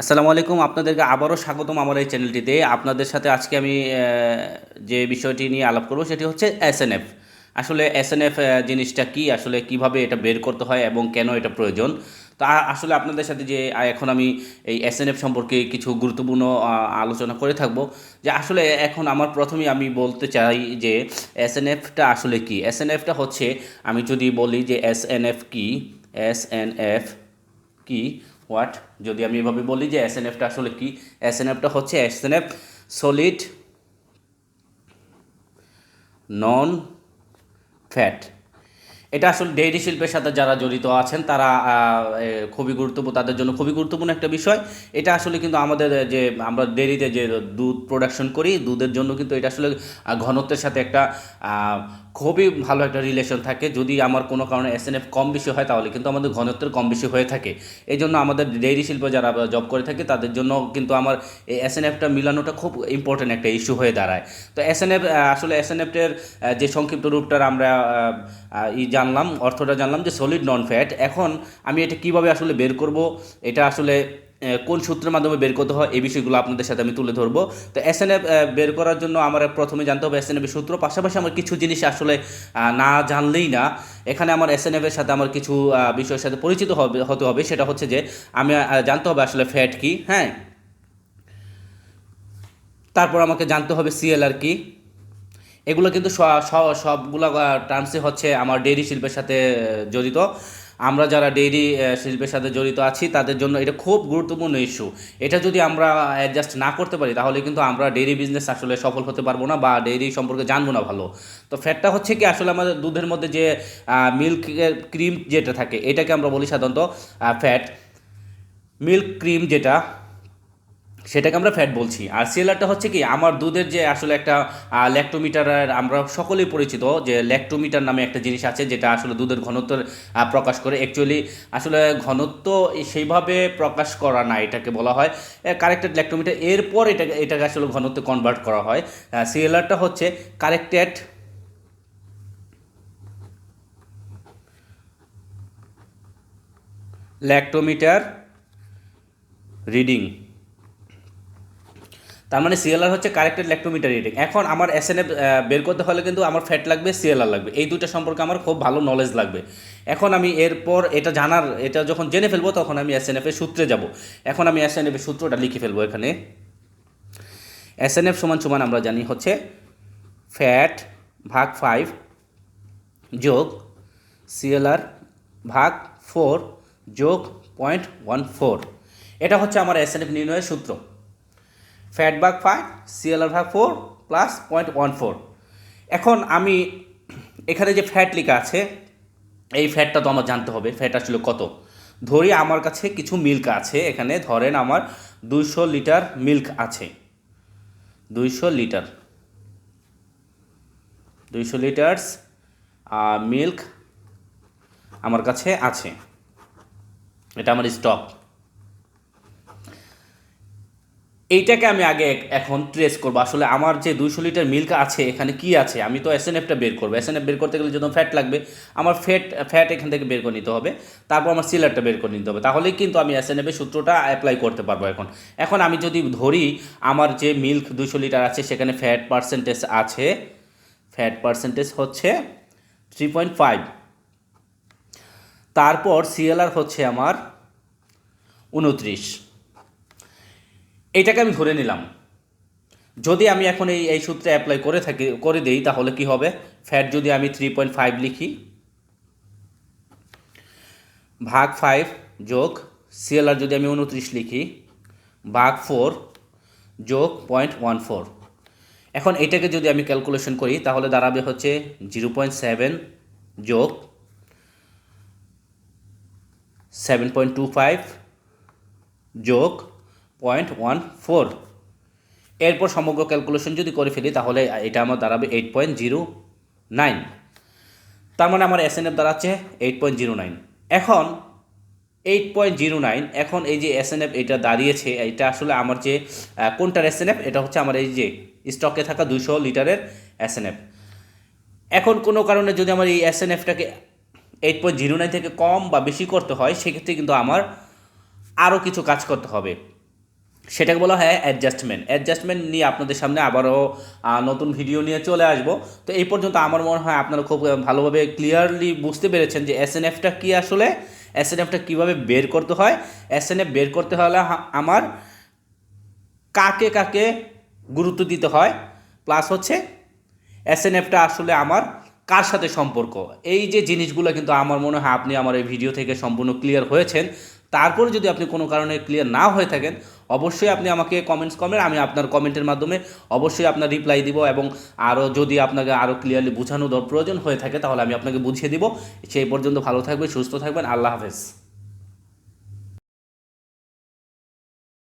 আসসালামু আলাইকুম, আপনাদেরকে আবারও স্বাগতম আমার এই চ্যানেলটিতে। আপনাদের সাথে আজকে আমি যে বিষয়টি নিয়ে আলাপ করব সেটি হচ্ছে এসএনএফ আসলে এসএনএফ জিনিসটা কি, আসলে কীভাবে এটা বের করতে হয় এবং কেন এটা প্রয়োজন? তা আসলে আপনাদের সাথে যে এখন আমি এই এসএনএফ সম্পর্কে কিছু গুরুত্বপূর্ণ আলোচনা করে থাকব। যে আসলে এখন আমার প্রথমেই আমি বলতে চাই যে এসএনএফটা আসলে কি? এসএনএফটা হচ্ছে, আমি যদি বলি যে এসএনএফ কি? এসএনএফ কি? হোয়াট যদি আমি এভাবে বলি যে এস আসলে কি? এস হচ্ছে এস সলিড নন ফ্যাট এটা আসলে ডেইরি শিল্পের সাথে যারা জড়িত আছেন, তারা খুবই গুরুত্বপূর্ণ, তাদের জন্য খুবই গুরুত্বপূর্ণ একটা বিষয়। এটা আসলে কিন্তু আমাদের যে, আমরা ডেইরিতে যে দুধ প্রোডাকশন করি, দুধের জন্য কিন্তু এটা আসলে ঘনত্বের সাথে একটা খুবই ভালো একটা রিলেশন থাকে। যদি আমার কোনো কারণে এস এন এফ কম বেশি হয়, তাহলে কিন্তু আমাদের ঘনত্বের কম বেশি হয়ে থাকে। এই জন্য আমাদের ডেইরি শিল্পে যারা জব করে থাকে, তাদের জন্য কিন্তু আমার এই এস এন এফটা মিলানোটা খুব ইম্পর্টেন্ট একটা ইস্যু হয়ে দাঁড়ায়। তো এস এন এফ আসলে এস এন এফটের যে সংক্ষিপ্ত রূপটার আমরা ই জানলাম, অর্থটা জানলাম যে সলিড নন ফ্যাট এখন আমি এটা কীভাবে আসলে বের করব, এটা আসলে কোন সূত্রের মাধ্যমে বের করতে হয় এই বিষয়গুলো আপনাদের সাথে আমি তুলে ধরবো। তো এস এন এফ বের করার জন্য আমার প্রথমে জানতে হবে এস এন সূত্র। পাশাপাশি আমার কিছু জিনিস আসলে না জানলেই না, এখানে আমার এস এন সাথে আমার কিছু বিষয়ের সাথে পরিচিত হবে, হতে হবে। সেটা হচ্ছে যে, আমি জানতে হবে আসলে ফ্যাট কি হ্যাঁ? তারপর আমাকে জানতে হবে সিএলআর কি। এগুলো কিন্তু সবগুলো টার্মসই হচ্ছে আমার ডেইরি শিল্পের সাথে জড়িত। আমরা যারা ডেইরি শিল্পের সাথে জড়িত আছি, তাদের জন্য এটা খুব গুরুত্বপূর্ণ ইস্যু এটা যদি আমরা অ্যাডজাস্ট না করতে পারি, তাহলে কিন্তু আমরা ডেইরি বিজনেস আসলে সফল হতে পারব না বা ডেইরি সম্পর্কে জানব না ভালো। তো ফ্যাটটা হচ্ছে কি, আসলে আমাদের দুধের মধ্যে যে মিল্ক ক্রিম যেটা থাকে, এটাকে আমরা বলি সাধারণত ফ্যাট মিল্ক ক্রিম যেটা সেটাকে আমরা ফ্যাট বলছি। আর সিএলআরটা হচ্ছে কি, আমার দুধের যে আসলে একটা ল্যাক্টোমিটারের আমরা সকলেই পরিচিত, যে ল্যাক্টোমিটার নামে একটা জিনিস আছে, যেটা আসলে দুধের ঘনত্ব প্রকাশ করে। অ্যাকচুয়ালি আসলে ঘনত্ব সেইভাবে প্রকাশ করা না, এটাকে বলা হয়। কারেক্টেড ল্যাক্টোমিটার এরপর এটাকে এটাকে আসলে ঘনত্ব কনভার্ট করা হয়। সিএলআরটা হচ্ছে কারেক্টেড ল্যাক্টোমিটার রিডিং তার মানে সিএলআর হচ্ছে কারেক্টেড ল্যাক্টোমিটার রিডিং এখন আমার এসএনএফ বের করতে হলে কিন্তু আমার ফ্যাট লাগবে সিএলআর লাগবে। এই দুটো সম্পর্কে আমার খুব ভালো নলেজ লাগবে। এখন আমি এরপর এটা জানার, এটা যখন জেনে ফেলব তখন আমি এসএনএফ এর সূত্রে যাব। এখন আমি এসএনএফ এর সূত্রটা লিখে ফেলব এখানে। এসএনএফ সমান সমান আমরা জানি হচ্ছে ফ্যাট ভাগ ফাইভ যোগ সিএলআর ভাগ ফোর যোগ পয়েন্ট ওয়ান ফোর এটা হচ্ছে আমার এসএনএফ নির্ণয়ের সূত্র। ফ্যাট ভাগ ফাইভ সিএলআর ভাগ four plus point one four এখন আমি এখানে যে ফ্যাট লেখা আছে, এই ফ্যাটটা তো আমার জানতে হবে ফ্যাট আসলে কত? ধরি আমার কাছে কিছু মিল্ক আছে, এখানে ধরেন আমার দুইশো লিটার মিল্ক আছে। দুইশো লিটার। দুইশো লিটার্স মিল্ক আমার কাছে আছে। এটা আমার স্টক এইটাকে আমি আগে এখন ট্রেস করব। আসলে আমার যে দুশো লিটার মিল্ক আছে, এখানে কি আছে? আমি তো এস এফটা বের করব। এস বের করতে গেলে যখন ফ্যাট লাগবে, আমার ফ্যাট ফ্যাট এখান থেকে বের করে নিতে হবে। তারপর আমার সিলারটা বের করে নিতে হবে। তাহলেই কিন্তু আমি এস এর সূত্রটা অ্যাপ্লাই করতে পারব এখন। এখন আমি যদি ধরি, আমার যে মিল্ক দুশো লিটার আছে, সেখানে ফ্যাট পার্সেন্টেজ আছে। ফ্যাট পার্সেন্টেজ হচ্ছে থ্রি পয়েন্ট ফাইভ তারপর সিএলআর হচ্ছে আমার উনত্রিশ। এইটাকে আমি ধরে নিলাম। যদি আমি এখন এই এই সূত্রে অ্যাপ্লাই করে থাকি, করে দিই, তাহলে কি হবে? ফ্যাট যদি আমি থ্রি পয়েন্ট ফাইভ লিখি, ভাগ ফাইভ যোগ সিএলআর যদি আমি উনত্রিশ লিখি, ভাগ ফোর যোগ পয়েন্ট ওয়ান ফোর এখন এটাকে যদি আমি ক্যালকুলেশন করি, তাহলে দাঁড়াবে হচ্ছে জিরো পয়েন্ট সেভেন যোগ সেভেন পয়েন্ট টু ফাইভ যোগ পয়েন্ট ওয়ান ফোর এরপর সমগ্র ক্যালকুলেশন যদি করে ফেলি, তাহলে এটা আমার দাঁড়াবে এইট পয়েন্ট জিরো নাইন তার মানে আমার এস এন এফ দাঁড়াচ্ছে এইট পয়েন্ট জিরো নাইন এখন এইট পয়েন্ট জিরো নাইন এখন এই যে এস এন এফ এটা দাঁড়িয়েছে, এটা আসলে আমার যে কোনটার এস এন এফ এটা হচ্ছে আমার এই যে স্টকে থাকা দুশো লিটারের এস এন এফ এখন কোনো কারণে যদি আমার এই এস এন এফটাকে এইট পয়েন্ট জিরো নাইন থেকে কম বা বেশি করতে হয়, সেক্ষেত্রে কিন্তু আমার আরও কিছু কাজ করতে হবে। সেটাকে বলা হয় অ্যাডজাস্টমেন্ট অ্যাডজাস্টমেন্ট নিয়ে আপনাদের সামনে আবারও নতুন ভিডিও নিয়ে চলে আসব। তো এই পর্যন্ত আমার মনে হয় আপনারা খুব ভালোভাবে ক্লিয়ারলি বুঝতে পেরেছেন যে এস এন এফটা কী আসলে এস এন এফটা কীভাবে বের করতে হয়। এস এন এফ বের করতে হলে আমার কাকে কাকে গুরুত্ব দিতে হয় প্লাস হচ্ছে এস এন এফটা আসলে আমার কার সাথে সম্পর্ক। এই যে জিনিসগুলো কিন্তু আমার মনে হয় আপনি আমার এই ভিডিও থেকে সম্পূর্ণ ক্লিয়ার হয়েছেন। তারপরে যদি আপনি কোনো কারণে ক্লিয়ার না হয়ে থাকেন অবশ্যই আপনি আমাকে কমেন্টস করবেন, আমি আপনার কমেন্টের মাধ্যমে অবশ্যই আপনার রিপ্লাই দিব এবং আরও যদি আপনাকে আরও ক্লিয়ারলি বোঝানো প্রয়োজন হয়ে থাকে, তাহলে আমি আপনাকে বুঝিয়ে দিব। সেই পর্যন্ত ভালো থাকবেন, সুস্থ থাকবেন, আল্লাহ হাফেজ।